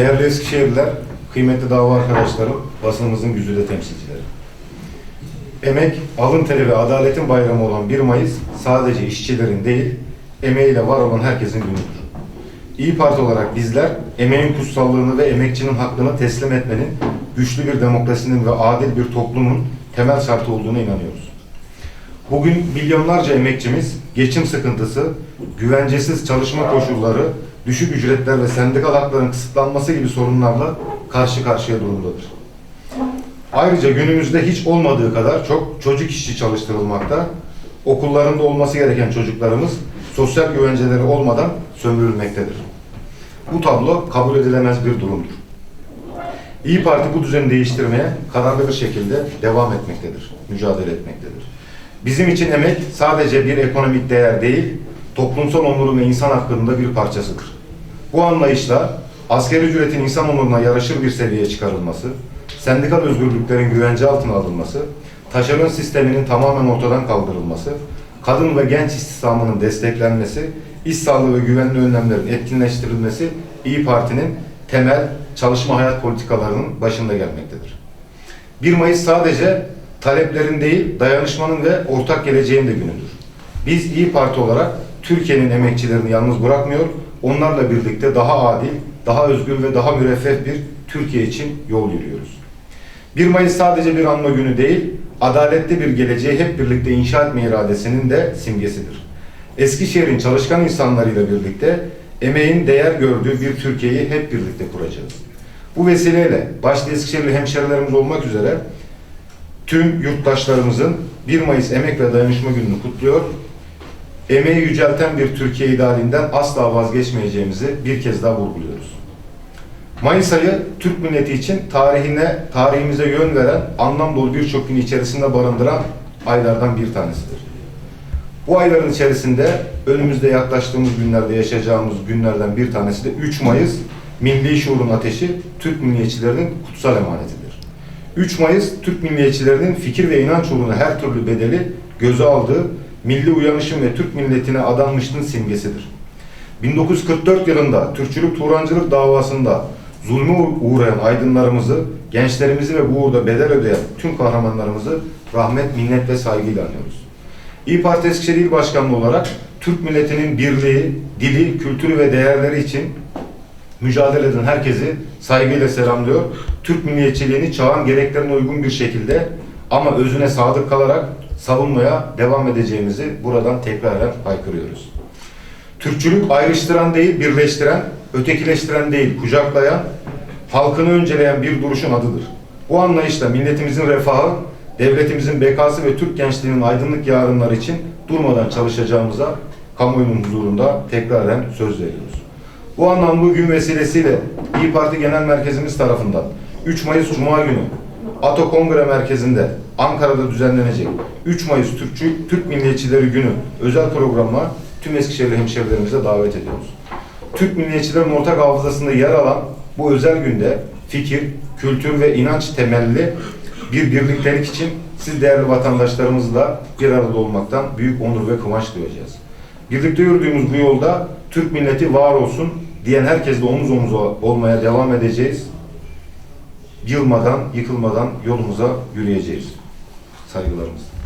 Değerli Eskişehirliler, kıymetli dava arkadaşlarım, basınımızın güzide temsilcileri. Emek, alın teri ve adaletin bayramı olan 1 Mayıs sadece işçilerin değil, emeğiyle var olan herkesin günüdür. İyi Parti olarak bizler emeğin kutsallığını ve emekçinin hakkını teslim etmenin güçlü bir demokrasinin ve adil bir toplumun temel şartı olduğuna inanıyoruz. Bugün milyonlarca emekçimiz geçim sıkıntısı, güvencesiz çalışma koşulları, düşük ücretler ve sendikal hakların kısıtlanması gibi sorunlarla karşı karşıya durumdadır. Ayrıca günümüzde hiç olmadığı kadar çok çocuk işçi çalıştırılmakta, okullarında olması gereken çocuklarımız sosyal güvenceleri olmadan sömürülmektedir. Bu tablo kabul edilemez bir durumdur. İyi Parti bu düzeni değiştirmeye kararlı bir şekilde devam etmektedir, mücadele etmektedir. Bizim için emek sadece bir ekonomik değer değil, toplumsal onurun ve insan hakkının da bir parçasıdır. Bu anlayışla asgari ücretin insan onuruna yaraşır bir seviyeye çıkarılması, sendikal özgürlüklerin güvence altına alınması, taşeron sisteminin tamamen ortadan kaldırılması, kadın ve genç istihdamının desteklenmesi, iş sağlığı ve güvenli önlemlerin etkinleştirilmesi İyi Parti'nin temel çalışma hayat politikalarının başında gelmektedir. 1 Mayıs sadece taleplerin değil, dayanışmanın ve ortak geleceğin de günüdür. Biz İyi Parti olarak Türkiye'nin emekçilerini yalnız bırakmıyor, onlarla birlikte daha adil, daha özgür ve daha müreffeh bir Türkiye için yol yürüyoruz. 1 Mayıs sadece bir anma günü değil, adaletli bir geleceği hep birlikte inşa etme iradesinin de simgesidir. Eskişehir'in çalışkan insanlarıyla birlikte emeğin değer gördüğü bir Türkiye'yi hep birlikte kuracağız. Bu vesileyle başta Eskişehirli hemşerilerimiz olmak üzere tüm yurttaşlarımızın 1 Mayıs Emek ve Dayanışma Günü'nü kutluyor. Emeği yücelten bir Türkiye idealinden asla vazgeçmeyeceğimizi bir kez daha vurguluyoruz. Mayıs ayı Türk milleti için tarihine, tarihimize yön veren, anlam dolu birçok gün içerisinde barındıran aylardan bir tanesidir. Bu ayların içerisinde önümüzde yaklaştığımız günlerde yaşayacağımız günlerden bir tanesi de 3 Mayıs Milli Şuurun Ateşi Türk milliyetçilerinin kutsal emanetidir. 3 Mayıs Türk milliyetçilerinin fikir ve inanç uğruna her türlü bedeli göze aldığı milli uyanışın ve Türk milletine adanmışlığın simgesidir. 1944 yılında Türkçülük Turancılık davasında zulmü uğrayan aydınlarımızı, gençlerimizi ve bu uğurda bedel ödeyen tüm kahramanlarımızı rahmet, minnet ve saygıyla anıyoruz. İyi Parti Eskişehir İl Başkanlığı olarak Türk milletinin birliği, dili, kültürü ve değerleri için mücadele eden herkesi saygıyla selamlıyor. Türk milliyetçiliğini çağın gereklerine uygun bir şekilde ama özüne sadık kalarak savunmaya devam edeceğimizi buradan tekraren haykırıyoruz. Türkçülük ayrıştıran değil, birleştiren, ötekileştiren değil, kucaklayan, halkını önceleyen bir duruşun adıdır. Bu anlayışla milletimizin refahı, devletimizin bekası ve Türk gençliğinin aydınlık yarınları için durmadan çalışacağımıza kamuoyunun huzurunda tekraren söz veriyoruz. Bu anlamda gün vesilesiyle İyi Parti Genel Merkezimiz tarafından 3 Mayıs Cuma günü Ato Kongre Merkezi'nde Ankara'da düzenlenecek 3 Mayıs Türkçü, Türk Milliyetçileri Günü özel programına tüm Eskişehirli hemşehrilerimize davet ediyoruz. Türk milliyetçilerin ortak hafızasında yer alan bu özel günde fikir, kültür ve inanç temelli bir birliktelik için siz değerli vatandaşlarımızla bir arada olmaktan büyük onur ve kıvanç duyacağız. Birlikte yürüdüğümüz bu yolda Türk milleti var olsun diyen herkesle omuz omuza olmaya devam edeceğiz. Yılmadan, yıkılmadan yolumuza yürüyeceğiz. Saygılarımız.